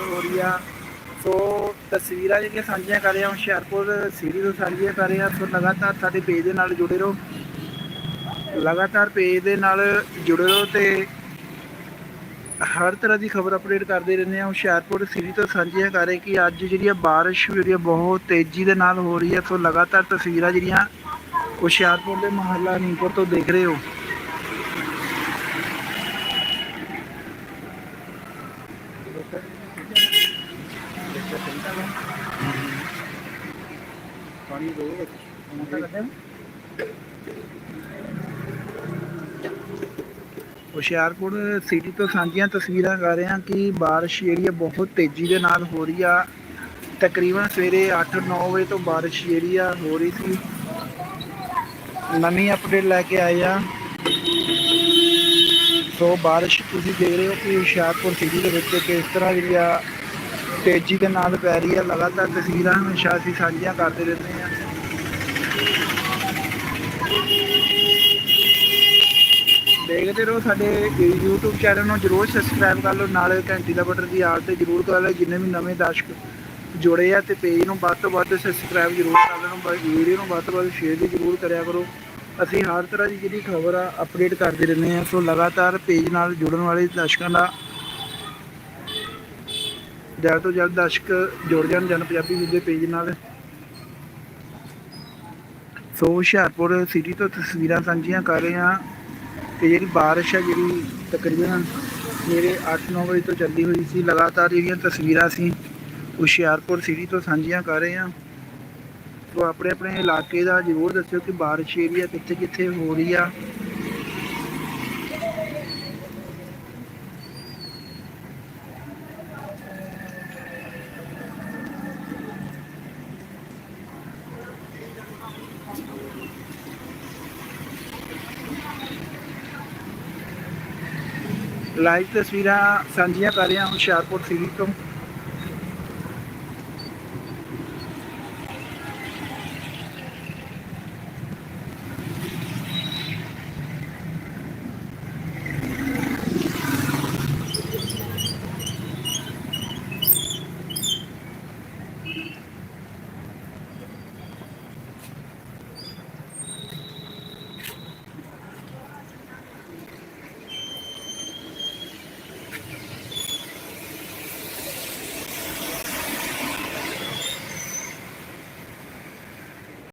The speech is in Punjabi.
ਹੋ ਰਹੀ ਆ। ਸੋ ਤਸਵੀਰਾਂ ਜਿਹੜੀਆਂ ਸਾਂਝੀਆਂ ਕਰ ਰਹੇ, ਹੁਸ਼ਿਆਰਪੁਰ ਸਿਟੀ ਸਾਂਝੀਆਂ ਕਰ ਰਹੇ। ਸੋ ਲਗਾਤਾਰ ਸਾਡੇ ਪੇਜ ਦੇ ਨਾਲ ਜੁੜੇ ਰਹੋ। ਲਗਾਤਾਰ ਪੇਜ ਦੇ ਨਾਲ ਜੁੜੇ ਰਹੋ ਤੇ ਹਰ ਤਰ੍ਹਾਂ ਦੀ ਖਬਰ ਅਪਡੇਟ ਕਰਦੇ ਰਹਿੰਦੇ ਹਾਂ। ਹੁਸ਼ਿਆਰਪੁਰ ਸਿਟੀ ਤੋਂ ਸਾਂਝੀਆਂ ਕਰ ਰਹੇ ਕਿ ਅੱਜ ਜਿਹੜੀ ਆ ਬਾਰਿਸ਼ ਜਿਹੜੀ ਆ ਬਹੁਤ ਤੇਜ਼ੀ ਦੇ ਨਾਲ ਹੋ ਰਹੀ ਹੈ ਸੋ ਲਗਾਤਾਰ ਤਸਵੀਰਾਂ ਜਿਹੜੀਆਂ ਹੁਸ਼ਿਆਰਪੁਰ ਦੇ ਮਹੱਲਾ ਨੀਪੁਰ ਤੋਂ ਦੇਖ ਰਹੇ ਹੋ। ਪਾਣੀ ਦੋ ਮੋਟਾ ਹੁਸ਼ਿਆਰਪੁਰ ਸਿਟੀ ਤੋਂ ਸਾਂਝੀਆਂ ਤਸਵੀਰਾਂ ਕਰ ਰਹੇ ਹਾਂ ਕਿ ਬਾਰਿਸ਼ ਜਿਹੜੀ ਹੈ ਬਹੁਤ ਤੇਜ਼ੀ ਦੇ ਨਾਲ ਹੋ ਰਹੀ ਆ। ਤਕਰੀਬਨ ਸਵੇਰੇ 8-9 ਵਜੇ ਤੋਂ ਬਾਰਿਸ਼ ਜਿਹੜੀ ਆ ਹੋ ਰਹੀ ਸੀ। ਨਵੀਂ ਅਪਡੇਟ ਲੈ ਕੇ ਆਏ ਆ। ਸੋ ਬਾਰਿਸ਼ ਤੁਸੀਂ ਦੇਖ ਰਹੇ ਹੋ ਕਿ ਹੁਸ਼ਿਆਰਪੁਰ ਸਿਟੀ ਦੇ ਵਿੱਚ ਕਿਸ ਤਰ੍ਹਾਂ ਜਿਹੜੀ ਆ ਤੇਜ਼ੀ ਦੇ ਨਾਲ ਪੈ ਰਹੀ ਆ, ਲਗਾਤਾਰ ਤਸਵੀਰਾਂ ਹਮੇਸ਼ਾ ਅਸੀਂ ਸਾਂਝੀਆਂ ਕਰਦੇ ਰਹਿੰਦੇ ਆ ਦੇਖਦੇ ਰਹੋ ਸਾਡੇ YouTube ਚੈਨਲ ਨੂੰ ਜਰੂਰ ਸਬਸਕ੍ਰਾਈਬ ਕਰ ਲਓ, ਨਾਲ ਘੰਟੀ ਦਾ ਬਟਨ ਦੀ ਆਲ ਤੇ ਜਰੂਰ ਕਰ ਲਓ, ਜਿੰਨੇ ਵੀ ਨਵੇਂ ਦਰਸ਼ਕ ਜੁੜੇ ਆ ਤੇ ਪੇਜ ਨੂੰ ਵੱਧ ਤੋਂ ਵੱਧ ਸਬਸਕ੍ਰਾਈਬ ਜਰੂਰ ਕਰ ਲੈਣਾ ਵੀਡੀਓ ਨੂੰ ਵੱਧ ਤੋਂ ਵੱਧ ਸ਼ੇਅਰ ਵੀ ਜਰੂਰ ਕਰਿਆ ਕਰੋ। ਅਸੀਂ ਹਰ ਤਰ੍ਹਾਂ ਦੀ ਜਿਹੜੀ ਖਬਰ ਆ ਅਪਡੇਟ ਕਰਦੇ ਰਹਿੰਦੇ ਹਾਂ, ਸੋ ਲਗਾਤਾਰ ਪੇਜ ਨਾਲ ਜੁੜਨ ਵਾਲੇ ਦਰਸ਼ਕਾਂ ਦਾ ਜ਼ਿਆਦਾ ਤੋਂ ਜਲਦ ਦਰਸ਼ਕ ਜੁੜ ਜਾਣ, ਜਨ ਪੰਜਾਬੀ ਵੀਰ ਦੇ ਪੇਜ ਨਾਲ। ਸੋ ਹੁਸ਼ਿਆਰਪੁਰ ਸਿਟੀ ਤੋਂ ਤਸਵੀਰਾਂ ਸਾਂਝੀਆਂ ਕਰ ਰਹੇ ਹਾਂ ਤੇ ਜਿਹੜੀ ਬਾਰਿਸ਼ ਹੈ ਜਿਹੜੀ ਤਕਰੀਬਨ ਮੇਰੇ 8-9 ਵਜੇ ਤੋਂ ਚੱਲਦੀ ਹੋਈ ਸੀ, ਲਗਾਤਾਰ ਜਿਹੜੀਆਂ ਤਸਵੀਰਾਂ ਸੀ ਹੁਸ਼ਿਆਰਪੁਰ ਸਿਟੀ ਤੋਂ ਸਾਂਝੀਆਂ ਕਰ ਰਹੇ ਹਾਂ। ਸੋ ਆਪਣੇ ਆਪਣੇ ਇਲਾਕੇ ਦਾ ਜ਼ਰੂਰ ਦੱਸਿਓ ਕਿ ਬਾਰਿਸ਼ ਏਰੀਆ ਕਿੱਥੇ ਕਿੱਥੇ ਹੋ ਰਹੀ ਆ। ਲਾਈਵ ਤਸਵੀਰਾਂ ਸਾਂਝੀਆਂ ਕਰ ਰਿਹਾ ਹੁਸ਼ਿਆਰਪੁਰ ਸਿਟੀ ਤੋਂ।